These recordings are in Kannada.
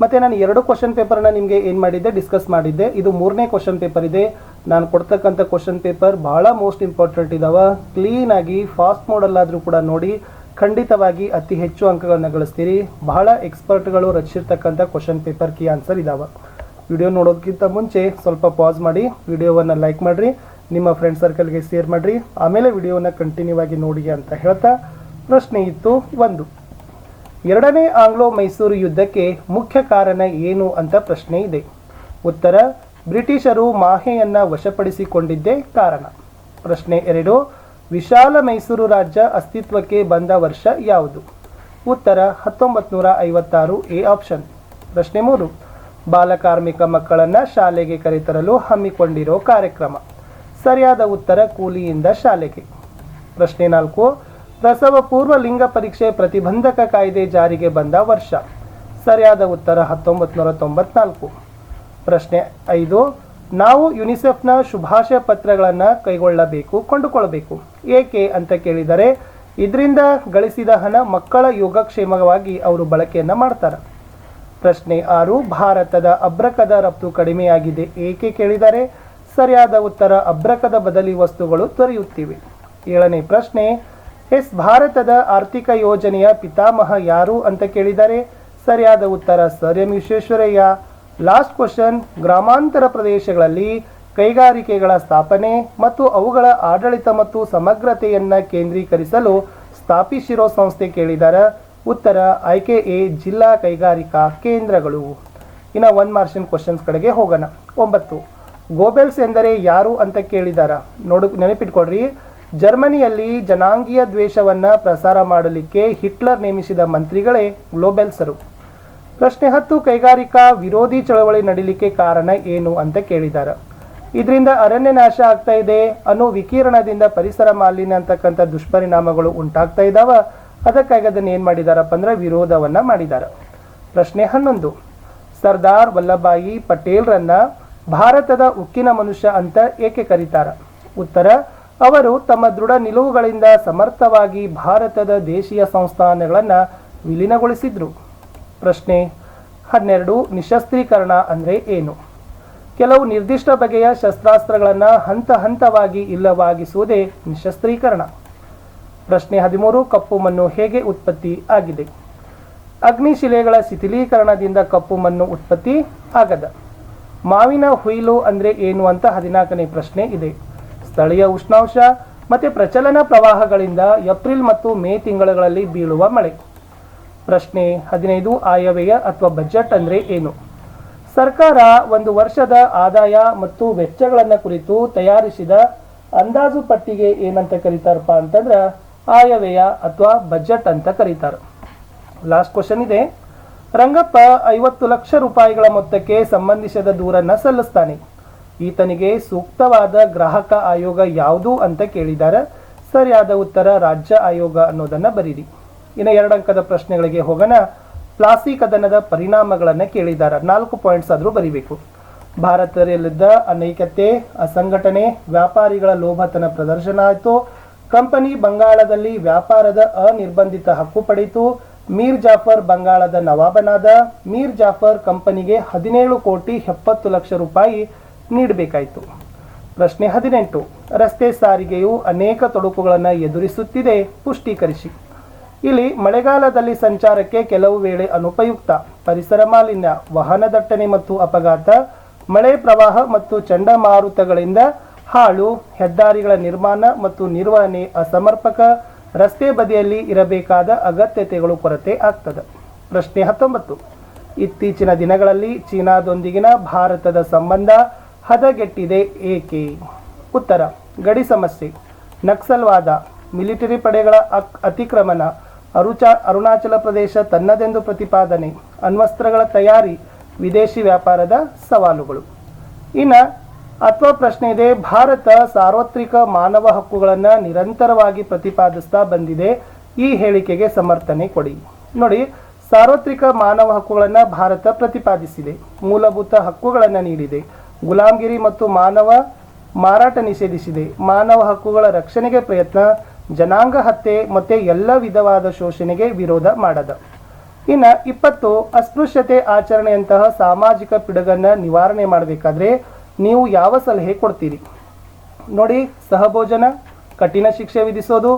ಮತ್ತು ನಾನು ಎರಡು ಕ್ವಶನ್ ಪೇಪರ್ನ ನಿಮಗೆ ಏನು ಮಾಡಿದ್ದೆ ಡಿಸ್ಕಸ್ ಮಾಡಿದ್ದೆ. ಇದು ಮೂರನೇ ಕ್ವಶನ್ ಪೇಪರ್ ಇದೆ. ನಾನು ಕೊಡ್ತಕ್ಕಂಥ ಕ್ವಶನ್ ಪೇಪರ್ ಬಹಳ ಮೋಸ್ಟ್ ಇಂಪಾರ್ಟೆಂಟ್ ಇದಾವೆ. ಕ್ಲೀನಾಗಿ ಫಾಸ್ಟ್ ಮೋಡಲ್ಲಾದರೂ ಕೂಡ ನೋಡಿ, ಖಂಡಿತವಾಗಿ ಅತಿ ಹೆಚ್ಚು ಅಂಕಗಳನ್ನು ಗಳಿಸ್ತೀರಿ. ಬಹಳ ಎಕ್ಸ್ಪರ್ಟ್ಗಳು ರಚಿಸಿರ್ತಕ್ಕಂಥ ಕ್ವಶನ್ ಪೇಪರ್ ಕೀ ಆನ್ಸರ್ ಇದಾವೆ. ವಿಡಿಯೋ ನೋಡೋದಕ್ಕಿಂತ ಮುಂಚೆ ಸ್ವಲ್ಪ ಪಾಸ್ ಮಾಡಿ ವಿಡಿಯೋವನ್ನು ಲೈಕ್ ಮಾಡಿರಿ, ನಿಮ್ಮ ಫ್ರೆಂಡ್ ಸರ್ಕಲ್ಗೆ ಶೇರ್ ಮಾಡಿರಿ. ಆಮೇಲೆ ವಿಡಿಯೋನ ಕಂಟಿನ್ಯೂ ಆಗಿ ನೋಡಿ ಅಂತ ಹೇಳ್ತಾ, ಪ್ರಶ್ನೆ ಇತ್ತು ಒಂದು. ಎರಡನೇ ಆಂಗ್ಲೋ ಮೈಸೂರು ಯುದ್ಧಕ್ಕೆ ಮುಖ್ಯ ಕಾರಣ ಏನು ಅಂತ ಪ್ರಶ್ನೆ ಇದೆ. ಉತ್ತರ, ಬ್ರಿಟಿಷರು ಮಾಹೆಯನ್ನು ವಶಪಡಿಸಿಕೊಂಡಿದ್ದೇ ಕಾರಣ. ಪ್ರಶ್ನೆ ಎರಡು, ವಿಶಾಲ ಮೈಸೂರು ರಾಜ್ಯ ಅಸ್ತಿತ್ವಕ್ಕೆ ಬಂದ ವರ್ಷ ಯಾವುದು? ಉತ್ತರ ಹತ್ತೊಂಬತ್ತು ನೂರ ಐವತ್ತಾರು ಎ ಆಪ್ಷನ್. ಪ್ರಶ್ನೆ ಮೂರು ಬಾಲಕಾರ್ಮಿಕ ಮಕ್ಕಳನ್ನ ಶಾಲೆಗೆ ಕರೆತರಲು ಹಮ್ಮಿಕೊಂಡಿರೋ ಕಾರ್ಯಕ್ರಮ. ಸರಿಯಾದ ಉತ್ತರ, ಕೂಲಿಯಿಂದ ಶಾಲೆಗೆ. ಪ್ರಶ್ನೆ ನಾಲ್ಕು ಪ್ರಸವ ಪೂರ್ವ ಲಿಂಗ ಪರೀಕ್ಷೆ ಪ್ರತಿಬಂಧಕ ಕಾಯ್ದೆ ಜಾರಿಗೆ ಬಂದ ವರ್ಷ. ಸರಿಯಾದ ಉತ್ತರ ಹತ್ತೊಂಬತ್ತು ನೂರ ತೊಂಬತ್ನಾಲ್ಕು ಪ್ರಶ್ನೆ ಐದು, ನಾವು ಯುನಿಸೆಫ್ನ ಶುಭಾಶಯ ಪತ್ರಗಳನ್ನು ಕೈಗೊಳ್ಳಬೇಕು, ಕೊಂಡುಕೊಳ್ಳಬೇಕು. ಏಕೆ ಅಂತ ಕೇಳಿದರೆ, ಇದರಿಂದ ಗಳಿಸಿದ ಹಣ ಮಕ್ಕಳ ಯೋಗಕ್ಷೇಮವಾಗಿ ಅವರು ಬಳಕೆಯನ್ನು ಮಾಡ್ತಾರೆ. ಪ್ರಶ್ನೆ ಆರು, ಭಾರತದ ಅಬ್ರಕದ ರಫ್ತು ಕಡಿಮೆಯಾಗಿದೆ ಏಕೆ ಕೇಳಿದರೆ, ಸರಿಯಾದ ಉತ್ತರ ಅಬ್ರಕದ ಬದಲಿ ವಸ್ತುಗಳು ದೊರೆಯುತ್ತಿವೆ. ಏಳನೇ ಪ್ರಶ್ನೆ ಎಸ್ ಭಾರತದ ಆರ್ಥಿಕ ಯೋಜನೆಯ ಪಿತಾಮಹ ಯಾರು ಅಂತ ಕೇಳಿದರೆ ಸರಿಯಾದ ಉತ್ತರ sir M Visvesvaraya last question, ಗ್ರಾಮಾಂತರ ಪ್ರದೇಶಗಳಲ್ಲಿ ಕೈಗಾರಿಕೆಗಳ ಸ್ಥಾಪನೆ ಮತ್ತು ಅವುಗಳ ಆಡಳಿತ ಮತ್ತು ಸಮಗ್ರತೆಯನ್ನ ಕೇಂದ್ರೀಕರಿಸಲು ಸ್ಥಾಪಿಸಿರೋ ಸಂಸ್ಥೆ ಕೇಳಿದಾರ. ಉತ್ತರ ಆಯ್ಕೆ ಎ, ಜಿಲ್ಲಾ ಕೈಗಾರಿಕಾ ಕೇಂದ್ರಗಳು. ಇನ್ನು ಒನ್ ಮಾರ್ಷನ್ ಕ್ವಶನ್ಸ್ ಕಡೆಗೆ ಹೋಗೋಣ. ಒಂಬತ್ತು ಗೋಬೆಲ್ಸ್ ಎಂದರೆ ಯಾರು ಅಂತ ಕೇಳಿದಾರ? ನೋಡು ನೆನಪಿಟ್ಕೊಡ್ರಿ ಜರ್ಮನಿಯಲ್ಲಿ ಜನಾಂಗೀಯ ದ್ವೇಷವನ್ನ ಪ್ರಸಾರ ಮಾಡಲಿಕ್ಕೆ ಹಿಟ್ಲರ್ ನೇಮಿಸಿದ ಮಂತ್ರಿಗಳೇ ಗ್ಲೋಬೆಲ್ಸರು ಪ್ರಶ್ನೆ ಹತ್ತು, ಕೈಗಾರಿಕಾ ವಿರೋಧಿ ಚಳವಳಿ ನಡೀಲಿಕ್ಕೆ ಕಾರಣ ಏನು ಅಂತ ಕೇಳಿದ್ದಾರೆ ಇದರಿಂದ ಅರಣ್ಯ ನಾಶ ಆಗ್ತಾ ಇದೆ ಅನ್ನೋ ವಿಕಿರಣದಿಂದ ಪರಿಸರ ಮಾಲಿನ್ಯ ಅಂತಕ್ಕಂಥ ದುಷ್ಪರಿಣಾಮಗಳು ಉಂಟಾಗ್ತಾ ಇದ್ದಾವ ಅದಕ್ಕಾಗಿ ಅದನ್ನು ಏನು ಮಾಡಿದಾರಪ್ಪ ಅಂದ್ರೆ ವಿರೋಧವನ್ನ ಮಾಡಿದ್ದಾರೆ ಪ್ರಶ್ನೆ ಹನ್ನೊಂದು, ಸರ್ದಾರ್ ವಲ್ಲಭಾಯಿ ಪಟೇಲ್ರನ್ನ ಭಾರತದ ಉಕ್ಕಿನ ಮನುಷ್ಯ ಅಂತ ಏಕೆ ಕರೀತಾರ? ಉತ್ತರ ಅವರು ತಮ್ಮ ದೃಢ ನಿಲುವುಗಳಿಂದ ಸಮರ್ಥವಾಗಿ ಭಾರತದ ದೇಶೀಯ ಸಂಸ್ಥಾನಗಳನ್ನು ವಿಲೀನಗೊಳಿಸಿದ್ರು. ಪ್ರಶ್ನೆ ಹನ್ನೆರಡು, ನಿಶಸ್ತ್ರೀಕರಣ ಅಂದರೆ ಏನು? ಕೆಲವು ನಿರ್ದಿಷ್ಟ ಬಗೆಯ ಶಸ್ತ್ರಾಸ್ತ್ರಗಳನ್ನು ಹಂತ ಹಂತವಾಗಿ ಇಲ್ಲವಾಗಿಸುವುದೇ ನಿಶಸ್ತ್ರೀಕರಣ. ಪ್ರಶ್ನೆ ಹದಿಮೂರು, ಕಪ್ಪು ಮಣ್ಣು ಹೇಗೆ ಉತ್ಪತ್ತಿ ಆಗಿದೆ? ಅಗ್ನಿಶಿಲೆಗಳ ಶಿಥಿಲೀಕರಣದಿಂದ ಕಪ್ಪು ಮಣ್ಣು ಉತ್ಪತ್ತಿ ಆಗದ. ಮಾವಿನ ಹುಯಿಲು ಅಂದರೆ ಏನು ಅಂತ ಹದಿನಾಲ್ಕನೇ ಪ್ರಶ್ನೆ ಇದೆ. ಸ್ಥಳೀಯ ಉಷ್ಣಾಂಶ ಮತ್ತು ಪ್ರಚಲನ ಪ್ರವಾಹಗಳಿಂದ ಏಪ್ರಿಲ್ ಮತ್ತು ಮೇ ತಿಂಗಳುಗಳಲ್ಲಿ ಬೀಳುವ ಮಳೆ. ಪ್ರಶ್ನೆ ಹದಿನೈದು ಆಯವ್ಯಯ ಅಥವಾ ಬಜೆಟ್ ಅಂದರೆ ಏನು? ಸರ್ಕಾರ ಒಂದು ವರ್ಷದ ಆದಾಯ ಮತ್ತು ವೆಚ್ಚಗಳನ್ನು ಕುರಿತು ತಯಾರಿಸಿದ ಅಂದಾಜು ಪಟ್ಟಿಗೆ ಏನಂತ ಕರೀತಾರಪ್ಪ ಅಂತಂದ್ರೆ ಆಯವ್ಯಯ ಅಥವಾ ಬಜೆಟ್ ಅಂತ ಕರೀತಾರೆ. ಲಾಸ್ಟ್ ಕ್ವಶನ್ ಇದೆ. ರಂಗಪ್ಪ ಐವತ್ತು ಲಕ್ಷ ರೂಪಾಯಿಗಳ ಮೊತ್ತಕ್ಕೆ ಸಂಬಂಧಿಸಿದ ದೂರನ್ನು ಸಲ್ಲಿಸ್ತಾನೆ. ಈತನಿಗೆ ಸೂಕ್ತವಾದ ಗ್ರಾಹಕ ಆಯೋಗ ಯಾವುದು ಅಂತ ಕೇಳಿದ್ದಾರೆ ಸರಿಯಾದ ಉತ್ತರ ರಾಜ್ಯ ಆಯೋಗ ಅನ್ನೋದನ್ನ ಬರೀರಿ. ಇನ್ನು ಎರಡು ಅಂಕದ ಪ್ರಶ್ನೆಗಳಿಗೆ ಹೋಗೋಣ. ಪ್ಲಾಸಿ ಕದನದ ಪರಿಣಾಮಗಳನ್ನು ಕೇಳಿದ್ದಾರೆ ನಾಲ್ಕು ಪಾಯಿಂಟ್ಸ್ ಆದರೂ ಬರೀಬೇಕು. ಭಾರತದಲ್ಲಿದ್ದ ಅನೈಕ್ಯತೆ, ಅಸಂಘಟನೆ, ವ್ಯಾಪಾರಿಗಳ ಲೋಭತನ ಪ್ರದರ್ಶನ ಆಯಿತು. ಕಂಪನಿ ಬಂಗಾಳದಲ್ಲಿ ವ್ಯಾಪಾರದ ಅನಿರ್ಬಂಧಿತ ಹಕ್ಕು ಪಡೆಯಿತು ಮೀರ್ ಜಾಫರ್ ಬಂಗಾಳದ ನವಾಬನಾದ. ಮೀರ್ ಜಾಫರ್ ಕಂಪನಿಗೆ ಹದಿನೇಳು ಕೋಟಿ ಎಪ್ಪತ್ತು ಲಕ್ಷ ರೂಪಾಯಿ ನೀಡಬೇಕಾಯಿತು. ಪ್ರಶ್ನೆ ಹದಿನೆಂಟು. ರಸ್ತೆ ಸಾರಿಗೆಯು ಅನೇಕ ತೊಡಕುಗಳನ್ನು ಎದುರಿಸುತ್ತಿದೆ, ಪುಷ್ಟೀಕರಿಸಿ. ಇಲ್ಲಿ ಮಳೆಗಾಲದಲ್ಲಿ ಸಂಚಾರಕ್ಕೆ ಕೆಲವು ವೇಳೆ ಅನುಪಯುಕ್ತ, ಪರಿಸರ ಮಾಲಿನ್ಯ, ವಾಹನ ದಟ್ಟಣೆ ಮತ್ತು ಅಪಘಾತ, ಮಳೆ ಪ್ರವಾಹ ಮತ್ತು ಚಂಡಮಾರುತಗಳಿಂದ ಹಾಳು, ಹೆದ್ದಾರಿಗಳ ನಿರ್ಮಾಣ ಮತ್ತು ನಿರ್ವಹಣೆ ಅಸಮರ್ಪಕ, ರಸ್ತೆ ಬದಿಯಲ್ಲಿ ಇರಬೇಕಾದ ಅಗತ್ಯತೆಗಳು ಕೊರತೆ ಆಗ್ತದೆ. ಪ್ರಶ್ನೆ ಹತ್ತೊಂಬತ್ತು. ಇತ್ತೀಚಿನ ದಿನಗಳಲ್ಲಿ ಚೀನಾದೊಂದಿಗಿನ ಭಾರತದ ಸಂಬಂಧ ಹದಗೆಟ್ಟಿದೆ ಏಕೆ? ಉತ್ತರ. ಗಡಿ ಸಮಸ್ಯೆ. ನಕ್ಸಲ್ವಾದ ಮಿಲಿಟರಿ ಪಡೆಗಳ ಅಕ್, ಅತಿಕ್ರಮಣ. ಅರುಚಾ, ಅರುಣಾಚಲ ಪ್ರದೇಶ ತನ್ನದೆಂದು ಪ್ರತಿಪಾದನೆ. ಅಣ್ವಸ್ತ್ರಗಳ ತಯಾರಿ. ವಿದೇಶಿ ವ್ಯಾಪಾರದ ಸವಾಲುಗಳು. ಇನ್ನು ಅಥವಾ ಪ್ರಶ್ನೆ ಇದೆ, ಭಾರತ ಸಾರ್ವತ್ರಿಕ ಮಾನವ ಹಕ್ಕುಗಳನ್ನು ನಿರಂತರವಾಗಿ ಪ್ರತಿಪಾದಿಸ್ತಾ ಬಂದಿದೆ. ಈ ಹೇಳಿಕೆಗೆ ಸಮರ್ಥನೆ ಕೊಡಿ. ನೋಡಿ, ಸಾರ್ವತ್ರಿಕ ಮಾನವ ಹಕ್ಕುಗಳನ್ನು ಭಾರತ ಪ್ರತಿಪಾದಿಸಿದೆ. ಮೂಲಭೂತ ಹಕ್ಕುಗಳನ್ನು ನೀಡಿದೆ. ಗುಲಾಮಗಿರಿ ಮತ್ತು ಮಾನವ ಮಾರಾಟ ನಿಷೇಧಿಸಿದೆ. ಮಾನವ ಹಕ್ಕುಗಳ ರಕ್ಷಣೆಗೆ ಪ್ರಯತ್ನ, ಜನಾಂಗ ಹತ್ಯೆ ಮತ್ತು ಎಲ್ಲ ವಿಧವಾದ ಶೋಷಣೆಗೆ ವಿರೋಧ ಮಾಡದ. ಇನ್ನು ಇಪ್ಪತ್ತು, ಅಸ್ಪೃಶ್ಯತೆ ಆಚರಣೆಯಂತಹ ಸಾಮಾಜಿಕ ಪಿಡುಗನ್ನು ನಿವಾರಣೆ ಮಾಡಬೇಕಾದ್ರೆ ನೀವು ಯಾವ ಸಲಹೆ ಕೊಡ್ತೀರಿ? ನೋಡಿ, ಸಹಭೋಜನ, ಕಠಿಣ ಶಿಕ್ಷೆ ವಿಧಿಸೋದು,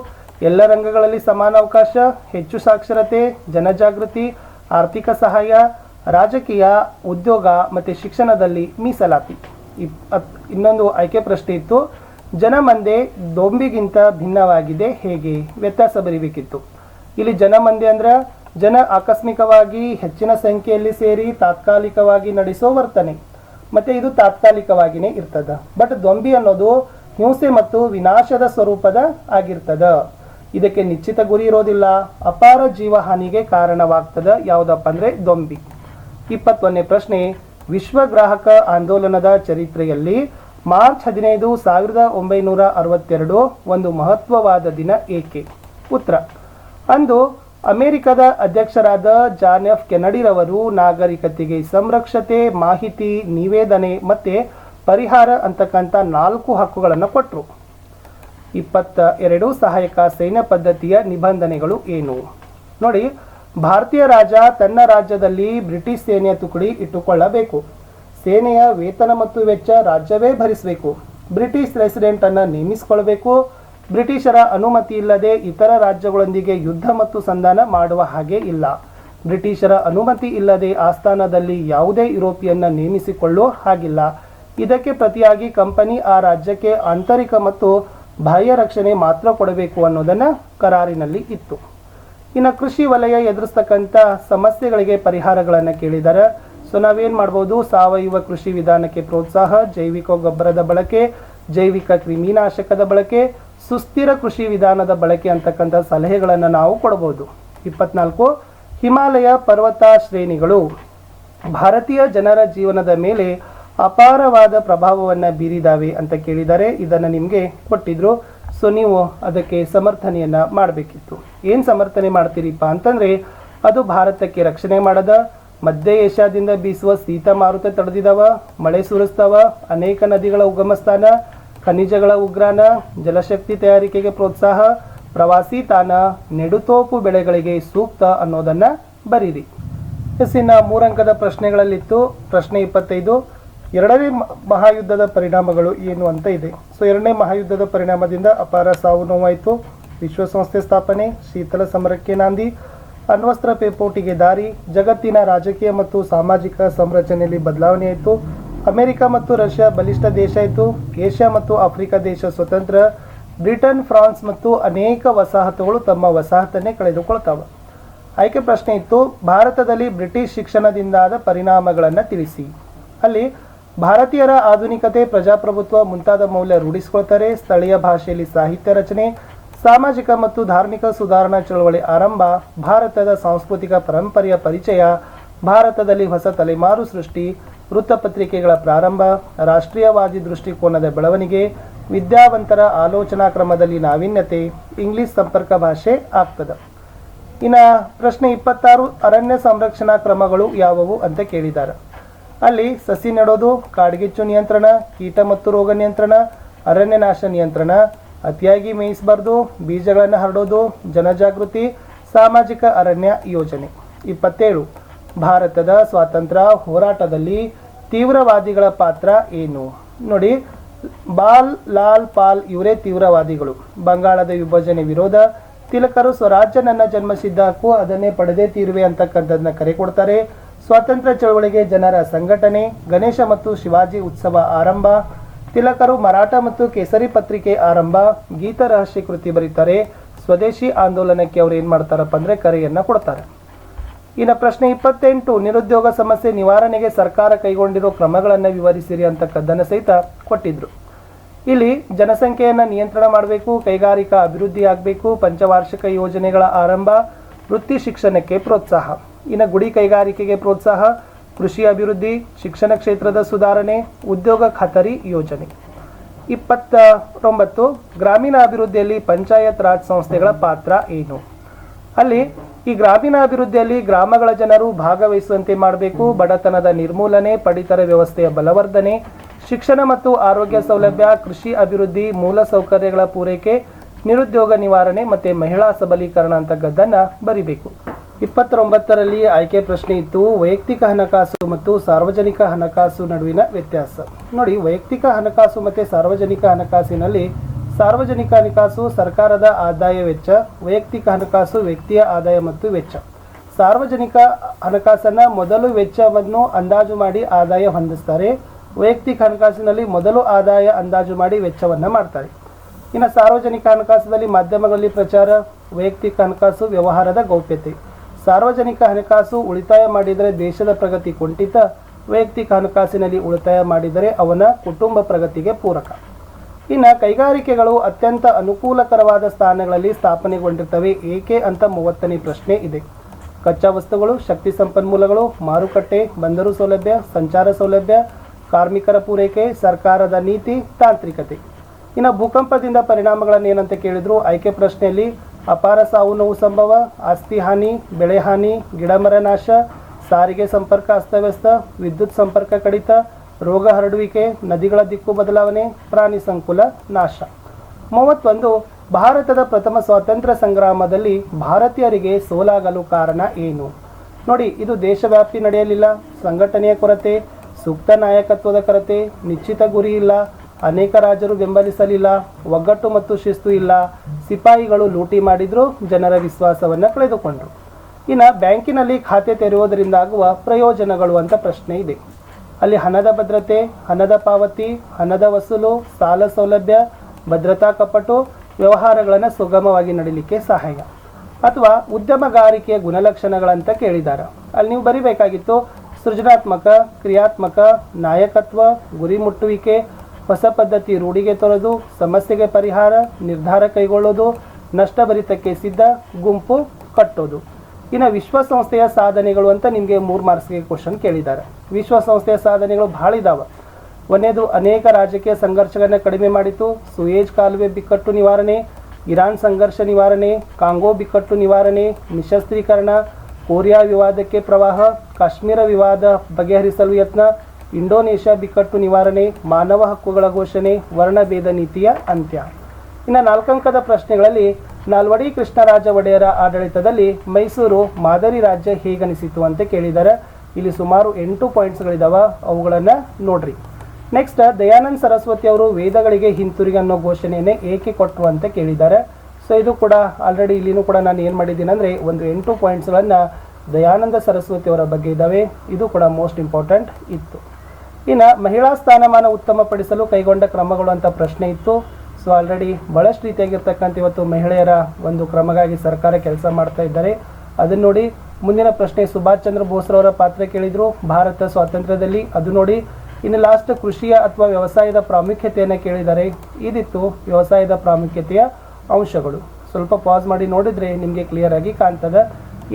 ಎಲ್ಲ ರಂಗಗಳಲ್ಲಿ ಸಮಾನ ಅವಕಾಶ, ಹೆಚ್ಚು ಸಾಕ್ಷರತೆ, ಜನಜಾಗೃತಿ, ಆರ್ಥಿಕ ಸಹಾಯ ರಾಜಕೀಯ, ಉದ್ಯೋಗ ಮತ್ತು ಶಿಕ್ಷಣದಲ್ಲಿ ಮೀಸಲಾತಿ. ಇನ್ನೊಂದು ಆಯ್ಕೆ ಪ್ರಶ್ನೆ ಇತ್ತು. ಜನಮಂದೆ ದೊಂಬಿಗಿಂತ ಭಿನ್ನವಾಗಿದೆ, ಹೇಗೆ? ವ್ಯತ್ಯಾಸ ಬರಿಬೇಕಿತ್ತು. ಇಲ್ಲಿ ಜನಮಂದೆ ಅಂದ್ರೆ ಜನ ಆಕಸ್ಮಿಕವಾಗಿ ಹೆಚ್ಚಿನ ಸಂಖ್ಯೆಯಲ್ಲಿ ಸೇರಿ ತಾತ್ಕಾಲಿಕವಾಗಿ ನಡೆಸೋ ವರ್ತನೆ. ಮತ್ತೆ ಇದು ತಾತ್ಕಾಲಿಕವಾಗಿನೇ ಇರ್ತದ. ಬಟ್ ದೊಂಬಿ ಅನ್ನೋದು ಹಿಂಸೆ ಮತ್ತು ವಿನಾಶದ ಸ್ವರೂಪದ ಆಗಿರ್ತದ. ಇದಕ್ಕೆ ನಿಶ್ಚಿತ ಗುರಿ ಇರೋದಿಲ್ಲ. ಅಪಾರ ಜೀವ ಹಾನಿಗೆ ಕಾರಣವಾಗ್ತದ. ಯಾವುದಪ್ಪ ಅಂದ್ರೆ ದೊಂಬಿ. ಇಪ್ಪತ್ತೊಂದನೇ ಪ್ರಶ್ನೆ ವಿಶ್ವ ಗ್ರಾಹಕ ಆಂದೋಲನದ ಚರಿತ್ರೆಯಲ್ಲಿ ಮಾರ್ಚ್ ಹದಿನೈದು ಸಾವಿರದ ಒಂಬೈನೂರ ಅರವತ್ತೆರಡು ಒಂದು ಮಹತ್ವವಾದ ದಿನ ಏಕೆ? ಉತ್ತರ, ಅಂದು ಅಮೆರಿಕದ ಅಧ್ಯಕ್ಷರಾದ ಜಾನ್ ಎಫ್ ಕೆನಡಿರವರು ನಾಗರಿಕತೆಗೆ ಸಂರಕ್ಷತೆ, ಮಾಹಿತಿ, ನಿವೇದನೆ ಮತ್ತೆ ಪರಿಹಾರ ಅಂತಕ್ಕಂಥ ನಾಲ್ಕು ಹಕ್ಕುಗಳನ್ನು ಕೊಟ್ಟರು ಇಪ್ಪತ್ತ ಎರಡು ಸಹಾಯಕ ಸೈನ್ಯ ಪದ್ಧತಿಯ ನಿಬಂಧನೆಗಳು ಏನು? ನೋಡಿ ಭಾರತೀಯ ರಾಜ ತನ್ನ ರಾಜ್ಯದಲ್ಲಿ ಬ್ರಿಟಿಷ್ ಸೇನೆಯ ತುಕಡಿ ಇಟ್ಟುಕೊಳ್ಳಬೇಕು. ಸೇನೆಯ ವೇತನ ಮತ್ತು ವೆಚ್ಚ ರಾಜ್ಯವೇ ಭರಿಸಬೇಕು. ಬ್ರಿಟಿಷ್ ರೆಸಿಡೆಂಟ್ ಅನ್ನು ನೇಮಿಸಿಕೊಳ್ಳಬೇಕು. ಬ್ರಿಟಿಷರ ಅನುಮತಿ ಇಲ್ಲದೆ ಇತರ ರಾಜ್ಯಗಳೊಂದಿಗೆ ಯುದ್ಧ ಮತ್ತು ಸಂಧಾನ ಮಾಡುವ ಹಾಗೆ ಇಲ್ಲ. ಬ್ರಿಟಿಷರ ಅನುಮತಿ ಇಲ್ಲದೆ ಆಸ್ಥಾನದಲ್ಲಿ ಯಾವುದೇ ಯುರೋಪಿಯನ್ನ ನೇಮಿಸಿಕೊಳ್ಳೋ ಹಾಗಿಲ್ಲ. ಇದಕ್ಕೆ ಪ್ರತಿಯಾಗಿ ಕಂಪನಿ ಆ ರಾಜ್ಯಕ್ಕೆ ಆಂತರಿಕ ಮತ್ತು ಬಾಹ್ಯ ರಕ್ಷಣೆ ಮಾತ್ರ ಕೊಡಬೇಕು ಅನ್ನೋದನ್ನ ಕರಾರಿನಲ್ಲಿ ಇತ್ತು. ಇನ್ನು ಕೃಷಿ ವಲಯ ಎದುರಿಸ್ತಕ್ಕಂಥ ಸಮಸ್ಯೆಗಳಿಗೆ ಪರಿಹಾರಗಳನ್ನು ಕೇಳಿದ್ದಾರೆ. ಸೊ ನಾವೇನು ಮಾಡ್ಬೋದು? ಸಾವಯವ ಕೃಷಿ ವಿಧಾನಕ್ಕೆ ಪ್ರೋತ್ಸಾಹ, ಜೈವಿಕ ಗೊಬ್ಬರದ ಬಳಕೆ, ಜೈವಿಕ ಕ್ರಿಮಿನಾಶಕದ ಬಳಕೆ, ಸುಸ್ಥಿರ ಕೃಷಿ ವಿಧಾನದ ಬಳಕೆ ಅಂತಕ್ಕಂಥ ಸಲಹೆಗಳನ್ನು ನಾವು ಕೊಡಬಹುದು ಇಪ್ಪತ್ನಾಲ್ಕು, ಹಿಮಾಲಯ ಪರ್ವತ ಶ್ರೇಣಿಗಳು ಭಾರತೀಯ ಜನರ ಜೀವನದ ಮೇಲೆ ಅಪಾರವಾದ ಪ್ರಭಾವವನ್ನು ಬೀರಿದಾವೆ ಅಂತ ಕೇಳಿದ್ದಾರೆ. ಇದನ್ನು ನಿಮಗೆ ಕೊಟ್ಟಿದ್ರು. ಸೊ ನೀವು ಅದಕ್ಕೆ ಸಮರ್ಥನೆಯನ್ನ ಮಾಡಬೇಕಿತ್ತು. ಏನು ಸಮರ್ಥನೆ ಮಾಡ್ತೀರಿಪ್ಪ ಅಂತಂದ್ರೆ, ಅದು ಭಾರತಕ್ಕೆ ರಕ್ಷಣೆ ಮಾಡದ, ಮಧ್ಯ ಏಷ್ಯಾದಿಂದ ಬೀಸುವ ಶೀತ ಮಾರುತ ತಡೆದಿದವ, ಮಳೆ ಸುರಿಸ್ತಾವ, ಅನೇಕ ನದಿಗಳ ಉಗಮಸ್ಥಾನ, ಖನಿಜಗಳ ಉಗ್ರಾಣ, ಜಲಶಕ್ತಿ ತಯಾರಿಕೆಗೆ ಪ್ರೋತ್ಸಾಹ, ಪ್ರವಾಸಿ ತಾಣ, ನೆಡುತೋಪು ಬೆಳೆಗಳಿಗೆ ಸೂಕ್ತ ಅನ್ನೋದನ್ನ ಬರೀರಿ. ಎಸ್ ಇನ್ನು ಮೂರಂಕದ ಪ್ರಶ್ನೆಗಳಲ್ಲಿತ್ತು. ಪ್ರಶ್ನೆ ಇಪ್ಪತ್ತೈದು ಎರಡನೇ ಮಹಾಯುದ್ಧದ ಪರಿಣಾಮಗಳು ಏನು ಅಂತ ಇದೆ. ಸೊ ಎರಡನೇ ಮಹಾಯುದ್ಧದ ಪರಿಣಾಮದಿಂದ ಅಪಾರ ಸಾವು ನೋವಾಯಿತು. ವಿಶ್ವಸಂಸ್ಥೆ ಸ್ಥಾಪನೆ, ಶೀತಲ ಸಮರಕ್ಕೆ ನಾಂದಿ, ಅಣ್ವಸ್ತ್ರ ಪೇಪೋಟಿಗೆ ದಾರಿ, ಜಗತ್ತಿನ ರಾಜಕೀಯ ಮತ್ತು ಸಾಮಾಜಿಕ ಸಂರಚನೆಯಲ್ಲಿ ಬದಲಾವಣೆಯಾಯಿತು ಅಮೆರಿಕ ಮತ್ತು ರಷ್ಯಾ ಬಲಿಷ್ಠ ದೇಶ ಆಯಿತು. ಏಷ್ಯಾ ಮತ್ತು ಆಫ್ರಿಕಾ ದೇಶ ಸ್ವತಂತ್ರ. ಬ್ರಿಟನ್, ಫ್ರಾನ್ಸ್ ಮತ್ತು ಅನೇಕ ವಸಾಹತುಗಳು ತಮ್ಮ ವಸಾಹತನ್ನೇ ಕಳೆದುಕೊಳ್ತಾವೆ. ಆಯ್ಕೆ ಪ್ರಶ್ನೆ ಇತ್ತು. ಭಾರತದಲ್ಲಿ ಬ್ರಿಟಿಷ್ ಶಿಕ್ಷಣದಿಂದಾದ ಪರಿಣಾಮಗಳನ್ನು ತಿಳಿಸಿ. ಅಲ್ಲಿ ಭಾರತೀಯರ ಆಧುನಿಕತೆ, ಪ್ರಜಾಪ್ರಭುತ್ವ ಮುಂತಾದ ಮೌಲ್ಯ ರೂಢಿಸಿಕೊಳ್ತಾರೆ. ಸ್ಥಳೀಯ ಭಾಷೆಯಲ್ಲಿ ಸಾಹಿತ್ಯ ರಚನೆ, ಸಾಮಾಜಿಕ ಮತ್ತು ಧಾರ್ಮಿಕ ಸುಧಾರಣಾ ಚಳವಳಿ ಆರಂಭ, ಭಾರತದ ಸಾಂಸ್ಕೃತಿಕ ಪರಂಪರೆಯ ಪರಿಚಯ, ಭಾರತದಲ್ಲಿ ಹೊಸ ತಲೆಮಾರು ಸೃಷ್ಟಿ, ವೃತ್ತಪತ್ರಿಕೆಗಳ ಪ್ರಾರಂಭ, ರಾಷ್ಟ್ರೀಯವಾದಿ ದೃಷ್ಟಿಕೋನದ ಬೆಳವಣಿಗೆ, ವಿದ್ಯಾವಂತರ ಆಲೋಚನಾ ಕ್ರಮದಲ್ಲಿ ನಾವೀನ್ಯತೆ, ಇಂಗ್ಲಿಷ್ ಸಂಪರ್ಕ ಭಾಷೆ ಆಗ್ತದೆ. ಇನ್ನು ಪ್ರಶ್ನೆ ಇಪ್ಪತ್ತಾರು, ಅರಣ್ಯ ಸಂರಕ್ಷಣಾ ಕ್ರಮಗಳು ಯಾವುವು ಅಂತ ಕೇಳಿದ್ದಾರೆ ಅಲ್ಲಿ ಸಸಿ ನೆಡೋದು, ಕಾಡ್ಗಿಚ್ಚು ನಿಯಂತ್ರಣ, ಕೀಟ ಮತ್ತು ರೋಗ ನಿಯಂತ್ರಣ, ಅರಣ್ಯ ನಾಶ ನಿಯಂತ್ರಣ, ಅತಿಯಾಗಿ ಮೇಯಿಸಬಾರ್ದು, ಬೀಜಗಳನ್ನು ಹರಡೋದು, ಜನಜಾಗೃತಿ, ಸಾಮಾಜಿಕ ಅರಣ್ಯ ಯೋಜನೆ. ಇಪ್ಪತ್ತೇಳು, ಭಾರತದ ಸ್ವಾತಂತ್ರ್ಯ ಹೋರಾಟದಲ್ಲಿ ತೀವ್ರವಾದಿಗಳ ಪಾತ್ರ ಏನು? ನೋಡಿ, ಬಾಲ್, ಲಾಲ್, ಪಾಲ್ ಇವರೇ ತೀವ್ರವಾದಿಗಳು. ಬಂಗಾಳದ ವಿಭಜನೆ ವಿರೋಧ, ತಿಲಕರು ಸ್ವರಾಜ್ಯ ನನ್ನ ಜನ್ಮ ಹಕ್ಕು ಅದನ್ನೇ ಪಡೆದೇ ತೀರುವೆ ಅಂತಕ್ಕಂಥದ್ದನ್ನ ಕರೆ ಕೊಡ್ತಾರೆ. ಸ್ವಾತಂತ್ರ್ಯ ಚಳವಳಿಗೆ ಜನರ ಸಂಘಟನೆ, ಗಣೇಶ ಮತ್ತು ಶಿವಾಜಿ ಉತ್ಸವ ಆರಂಭ, ತಿಲಕರು ಮರಾಠ ಮತ್ತು ಕೇಸರಿ ಪತ್ರಿಕೆ ಆರಂಭ, ಗೀತ ರಹಸ್ಯ ಕೃತಿ ಬರೀತಾರೆ, ಸ್ವದೇಶಿ ಆಂದೋಲನಕ್ಕೆ ಅವ್ರು ಏನು ಮಾಡ್ತಾರಪ್ಪ ಅಂದ್ರೆ ಕರೆಯನ್ನು ಕೊಡ್ತಾರೆ. ಇನ್ನು ಪ್ರಶ್ನೆ ಇಪ್ಪತ್ತೆಂಟು, ನಿರುದ್ಯೋಗ ಸಮಸ್ಯೆ ನಿವಾರಣೆಗೆ ಸರ್ಕಾರ ಕೈಗೊಂಡಿರೋ ಕ್ರಮಗಳನ್ನು ವಿವರಿಸಿರಿ ಅಂತಕ್ಕದ್ದನ್ನು ಸಹಿತ ಕೊಟ್ಟಿದ್ರು. ಇಲ್ಲಿ ಜನಸಂಖ್ಯೆಯನ್ನು ನಿಯಂತ್ರಣ ಮಾಡಬೇಕು, ಕೈಗಾರಿಕಾ ಅಭಿವೃದ್ಧಿ ಆಗಬೇಕು, ಪಂಚವಾರ್ಷಿಕ ಯೋಜನೆಗಳ ಆರಂಭ, ವೃತ್ತಿ ಶಿಕ್ಷಣಕ್ಕೆ ಪ್ರೋತ್ಸಾಹ. ಇನ್ನು ಗುಡಿ ಕೈಗಾರಿಕೆಗೆ ಪ್ರೋತ್ಸಾಹ, ಕೃಷಿ ಅಭಿವೃದ್ಧಿ, ಶಿಕ್ಷಣ ಕ್ಷೇತ್ರದ ಸುಧಾರಣೆ, ಉದ್ಯೋಗ ಖಾತರಿ ಯೋಜನೆ. ಇಪ್ಪತ್ತ ಒಂಬತ್ತು ಗ್ರಾಮೀಣ ಅಭಿವೃದ್ಧಿಯಲ್ಲಿ ಪಂಚಾಯತ್ ರಾಜ್ ಸಂಸ್ಥೆಗಳ ಪಾತ್ರ ಏನು? ಅಲ್ಲಿ ಈ ಗ್ರಾಮೀಣ ಅಭಿವೃದ್ಧಿಯಲ್ಲಿ ಗ್ರಾಮಗಳ ಜನರು ಭಾಗವಹಿಸುವಂತೆ ಮಾಡಬೇಕು, ಬಡತನದ ನಿರ್ಮೂಲನೆ, ಪಡಿತರ ವ್ಯವಸ್ಥೆಯ ಬಲವರ್ಧನೆ, ಶಿಕ್ಷಣ ಮತ್ತು ಆರೋಗ್ಯ ಸೌಲಭ್ಯ, ಕೃಷಿ ಅಭಿವೃದ್ಧಿ, ಮೂಲ ಸೌಕರ್ಯಗಳ ಪೂರೈಕೆ, ನಿರುದ್ಯೋಗ ನಿವಾರಣೆ ಮತ್ತು ಮಹಿಳಾ ಸಬಲೀಕರಣ ಅಂತ ಗದ್ದನ್ನ ಬರಿಬೇಕು. ಇಪ್ಪತ್ತೊಂಬತ್ತರಲ್ಲಿ ಆಯ್ಕೆ ಪ್ರಶ್ನೆ ಇತ್ತು, ವೈಯಕ್ತಿಕ ಹಣಕಾಸು ಮತ್ತು ಸಾರ್ವಜನಿಕ ಹಣಕಾಸು ನಡುವಿನ ವ್ಯತ್ಯಾಸ. ನೋಡಿ, ವೈಯಕ್ತಿಕ ಹಣಕಾಸು ಮತ್ತು ಸಾರ್ವಜನಿಕ ಹಣಕಾಸಿನಲ್ಲಿ ಸಾರ್ವಜನಿಕ ಹಣಕಾಸು ಸರ್ಕಾರದ ಆದಾಯ ವೆಚ್ಚ, ವೈಯಕ್ತಿಕ ಹಣಕಾಸು ವ್ಯಕ್ತಿಯ ಆದಾಯ ಮತ್ತು ವೆಚ್ಚ. ಸಾರ್ವಜನಿಕ ಹಣಕಾಸನ್ನು ಮೊದಲು ವೆಚ್ಚವನ್ನು ಅಂದಾಜು ಮಾಡಿ ಆದಾಯ ಹೊಂದಿಸ್ತಾರೆ. ವೈಯಕ್ತಿಕ ಹಣಕಾಸಿನಲ್ಲಿ ಮೊದಲು ಆದಾಯ ಅಂದಾಜು ಮಾಡಿ ವೆಚ್ಚವನ್ನು ಮಾಡ್ತಾರೆ. ಇನ್ನು ಸಾರ್ವಜನಿಕ ಹಣಕಾಸಿನಲ್ಲಿ ಮಾಧ್ಯಮಗಳಲ್ಲಿ ಪ್ರಚಾರ, ವೈಯಕ್ತಿಕ ಹಣಕಾಸು ವ್ಯವಹಾರದ ಗೌಪ್ಯತೆ. ಸಾರ್ವಜನಿಕ ಹಣಕಾಸು ಉಳಿತಾಯ ಮಾಡಿದರೆ ದೇಶದ ಪ್ರಗತಿ ಕುಂಠಿತ, ವೈಯಕ್ತಿಕ ಹಣಕಾಸಿನಲ್ಲಿ ಉಳಿತಾಯ ಮಾಡಿದರೆ ಅವನ ಕುಟುಂಬ ಪ್ರಗತಿಗೆ ಪೂರಕ. ಇನ್ನು ಕೈಗಾರಿಕೆಗಳು ಅತ್ಯಂತ ಅನುಕೂಲಕರವಾದ ಸ್ಥಾನಗಳಲ್ಲಿ ಸ್ಥಾಪನೆಗೊಂಡಿರ್ತವೆ, ಏಕೆ ಅಂತ ಮೂವತ್ತನೇ ಪ್ರಶ್ನೆ ಇದೆ. ಕಚ್ಚಾ ವಸ್ತುಗಳು, ಶಕ್ತಿ ಸಂಪನ್ಮೂಲಗಳು, ಮಾರುಕಟ್ಟೆ, ಬಂದರು ಸೌಲಭ್ಯ, ಸಂಚಾರ ಸೌಲಭ್ಯ, ಕಾರ್ಮಿಕರ ಪೂರೈಕೆ, ಸರ್ಕಾರದ ನೀತಿ, ತಾಂತ್ರಿಕತೆ. ಇನ್ನು ಭೂಕಂಪದಿಂದ ಪರಿಣಾಮಗಳನ್ನು ಏನಂತ ಕೇಳಿದ್ರು, ಆಯ್ಕೆ ಪ್ರಶ್ನೆಯಲ್ಲಿ ಅಪಾರ ಸಾವು ನೋವು ಸಂಭವ, ಆಸ್ತಿ ಹಾನಿ, ಬೆಳೆ ಹಾನಿ, ಗಿಡಮರ ನಾಶ, ಸಾರಿಗೆ ಸಂಪರ್ಕ ಅಸ್ತವ್ಯಸ್ತ, ವಿದ್ಯುತ್ ಸಂಪರ್ಕ ಕಡಿತ, ರೋಗ ಹರಡುವಿಕೆ, ನದಿಗಳ ದಿಕ್ಕು ಬದಲಾವಣೆ, ಪ್ರಾಣಿ ಸಂಕುಲ ನಾಶ. ಮೂವತ್ತೊಂದು, ಭಾರತದ ಪ್ರಥಮ ಸ್ವಾತಂತ್ರ್ಯ ಸಂಗ್ರಾಮದಲ್ಲಿ ಭಾರತೀಯರಿಗೆ ಸೋಲಾಗಲು ಕಾರಣ ಏನು? ನೋಡಿ, ಇದು ದೇಶವ್ಯಾಪಿ ನಡೆಯಲಿಲ್ಲ. ಸಂಘಟನೆಯ ಕೊರತೆ, ಸೂಕ್ತ ನಾಯಕತ್ವದ ಕೊರತೆ, ನಿಶ್ಚಿತ ಗುರಿ ಇಲ್ಲ. ಅನೇಕ ರಾಜರು ಬೆಂಬಲಿಸಲಿಲ್ಲ, ಒಗ್ಗಟ್ಟು ಮತ್ತು ಶಿಸ್ತು ಇಲ್ಲ. ಸಿಪಾಯಿಗಳು ಲೂಟಿ ಮಾಡಿದ್ರು, ಜನರ ವಿಶ್ವಾಸವನ್ನು ಕಳೆದುಕೊಂಡ್ರು. ಇನ್ನು ಬ್ಯಾಂಕಿನಲ್ಲಿ ಖಾತೆ ತೆರೆಯುವುದರಿಂದ ಆಗುವ ಪ್ರಯೋಜನಗಳು ಅಂತ ಪ್ರಶ್ನೆ ಇದೆ. ಅಲ್ಲಿ ಹಣದ ಭದ್ರತೆ, ಹಣದ ಪಾವತಿ, ಹಣದ ವಸೂಲು, ಸಾಲ ಸೌಲಭ್ಯ, ಭದ್ರತಾ ಕಪಟು, ವ್ಯವಹಾರಗಳನ್ನು ಸುಗಮವಾಗಿ ನಡೀಲಿಕ್ಕೆ ಸಹಾಯ. ಅಥವಾ ಉದ್ಯಮಗಾರಿಕೆಯ ಗುಣಲಕ್ಷಣಗಳಂತ ಕೇಳಿದ್ದಾರೆ ಅಲ್ಲಿ ನೀವು ಬರಿಬೇಕಾಗಿತ್ತು ಸೃಜನಾತ್ಮಕ, ಕ್ರಿಯಾತ್ಮಕ, ನಾಯಕತ್ವ, ಗುರಿ ಮುಟ್ಟುವಿಕೆ ಹೊಸ ಪದ್ಧತಿ ರೂಢಿಗೆ ತೊರೆದು ಸಮಸ್ಯೆಗೆ ಪರಿಹಾರ ನಿರ್ಧಾರ ಕೈಗೊಳ್ಳೋದು ನಷ್ಟಭರಿತಕ್ಕೆ ಸಿದ್ಧ, ಗುಂಪು ಕಟ್ಟೋದು. ಇನ್ನು ವಿಶ್ವಸಂಸ್ಥೆಯ ಸಾಧನೆಗಳು ಅಂತ ನಿಮಗೆ ಮೂರು ಮಾರ್ಕ್ಸ್ಗೆ ಕ್ವಶನ್ ಕೇಳಿದ್ದಾರೆ. ವಿಶ್ವಸಂಸ್ಥೆಯ ಸಾಧನೆಗಳು ಭಾಳ ಇದಾವೆ. ಒಂದೇದು, ಅನೇಕ ರಾಜಕೀಯ ಸಂಘರ್ಷಗಳನ್ನು ಕಡಿಮೆ ಮಾಡಿತು. ಸುಯೇಜ್ ಕಾಲುವೆ ಬಿಕ್ಕಟ್ಟು ನಿವಾರಣೆ, ಇರಾನ್ ಸಂಘರ್ಷ ನಿವಾರಣೆ, ಕಾಂಗೋ ಬಿಕ್ಕಟ್ಟು ನಿವಾರಣೆ, ನಿಶಸ್ತ್ರೀಕರಣ, ಕೊರಿಯಾ ವಿವಾದಕ್ಕೆ ಪ್ರವಾಹ, ಕಾಶ್ಮೀರ ವಿವಾದ ಬಗೆಹರಿಸಲು ಯತ್ನ ಇಂಡೋನೇಷ್ಯಾ ಬಿಕ್ಕಟ್ಟು ನಿವಾರಣೆ, ಮಾನವ ಹಕ್ಕುಗಳ ಘೋಷಣೆ ವರ್ಣಭೇದ ನೀತಿಯ ಅಂತ್ಯ. ಇನ್ನು ನಾಲ್ಕಂಕದ ಪ್ರಶ್ನೆಗಳಲ್ಲಿ ನಾಲ್ವಡಿ ಕೃಷ್ಣರಾಜ ಒಡೆಯರ ಆಡಳಿತದಲ್ಲಿ ಮೈಸೂರು ಮಾದರಿ ರಾಜ್ಯ ಹೇಗನಿಸಿತು ಅಂತ ಕೇಳಿದ್ದಾರೆ ಇಲ್ಲಿ ಸುಮಾರು ಎಂಟು ಪಾಯಿಂಟ್ಸ್ಗಳಿದಾವ ಅವುಗಳನ್ನು ನೋಡ್ರಿ. ನೆಕ್ಸ್ಟ್ ದಯಾನಂದ ಸರಸ್ವತಿ ಅವರು ವೇದಗಳಿಗೆ ಹಿಂತಿರುಗಿ ಅನ್ನೋ ಘೋಷಣೆಯನ್ನೇ ಏಕೆ ಕೊಟ್ಟರು ಅಂತ ಕೇಳಿದ್ದಾರೆ ಸೊ ಇದು ಕೂಡ ಆಲ್ರೆಡಿ ಇಲ್ಲಿನೂ ಕೂಡ ನಾನು ಏನು ಮಾಡಿದ್ದೀನಿ ಅಂದರೆ ಒಂದು ಎಂಟು ಪಾಯಿಂಟ್ಸ್ಗಳನ್ನು ದಯಾನಂದ ಸರಸ್ವತಿ ಅವರ ಬಗ್ಗೆ ಇದ್ದಾವೆ ಇದು ಕೂಡ ಮೋಸ್ಟ್ ಇಂಪಾರ್ಟೆಂಟ್ ಇತ್ತು. ಇನ್ನು ಮಹಿಳಾ ಸ್ಥಾನಮಾನ ಉತ್ತಮಪಡಿಸಲು ಕೈಗೊಂಡ ಕ್ರಮಗಳು ಅಂತ ಪ್ರಶ್ನೆ ಇತ್ತು. ಸೊ ಆಲ್ರೆಡಿ ಭಾಳಷ್ಟು ರೀತಿಯಾಗಿರ್ತಕ್ಕಂಥ ಇವತ್ತು ಮಹಿಳೆಯರ ಒಂದು ಕ್ರಮಗಾಗಿ ಸರ್ಕಾರ ಕೆಲಸ ಮಾಡ್ತಾ ಇದ್ದಾರೆ. ಅದನ್ನು ನೋಡಿ ಮುಂದಿನ ಪ್ರಶ್ನೆ ಸುಭಾಷ್ ಚಂದ್ರ ಬೋಸ್ರವರ ಪಾತ್ರ ಕೇಳಿದರು. ಭಾರತ ಸ್ವಾತಂತ್ರ್ಯದಲ್ಲಿ ಅದು ನೋಡಿ. ಇನ್ನು ಲಾಸ್ಟ್ ಕೃಷಿಯ ಅಥವಾ ವ್ಯವಸಾಯದ ಪ್ರಾಮುಖ್ಯತೆಯನ್ನು ಕೇಳಿದ್ದಾರೆ ಇದಿತ್ತು ವ್ಯವಸಾಯದ ಪ್ರಾಮುಖ್ಯತೆಯ ಅಂಶಗಳು. ಸ್ವಲ್ಪ ಪಾಸ್ ಮಾಡಿ ನೋಡಿದರೆ ನಿಮಗೆ ಕ್ಲಿಯರ್ ಆಗಿ ಕಾಣ್ತದೆ.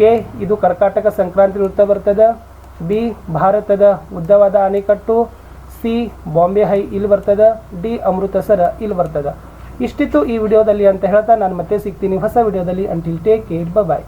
ಎ ಇದು ಕರ್ಕಾಟಕ ಸಂಕ್ರಾಂತಿ ನೃತ್ಯ ಬರ್ತದೆ? ಬಿ, ಭಾರತದ ಉದ್ದವಾದ ಅಣೆಕಟ್ಟು, ಸಿ, ಬಾಂಬೆ ಹೈ ಇಲ್ಲಿ ಬರ್ತದೆ ಡಿ, ಅಮೃತಸರ ಇಲ್ಲಿ ಬರ್ತದೆ ಇಷ್ಟಿತ್ತು ಈ ವಿಡಿಯೋದಲ್ಲಿ ಅಂತ ಹೇಳ್ತಾ ನಾನು ಮತ್ತೆ ಸಿಗ್ತೀನಿ ಹೊಸ ವಿಡಿಯೋದಲ್ಲಿ. Until take care bye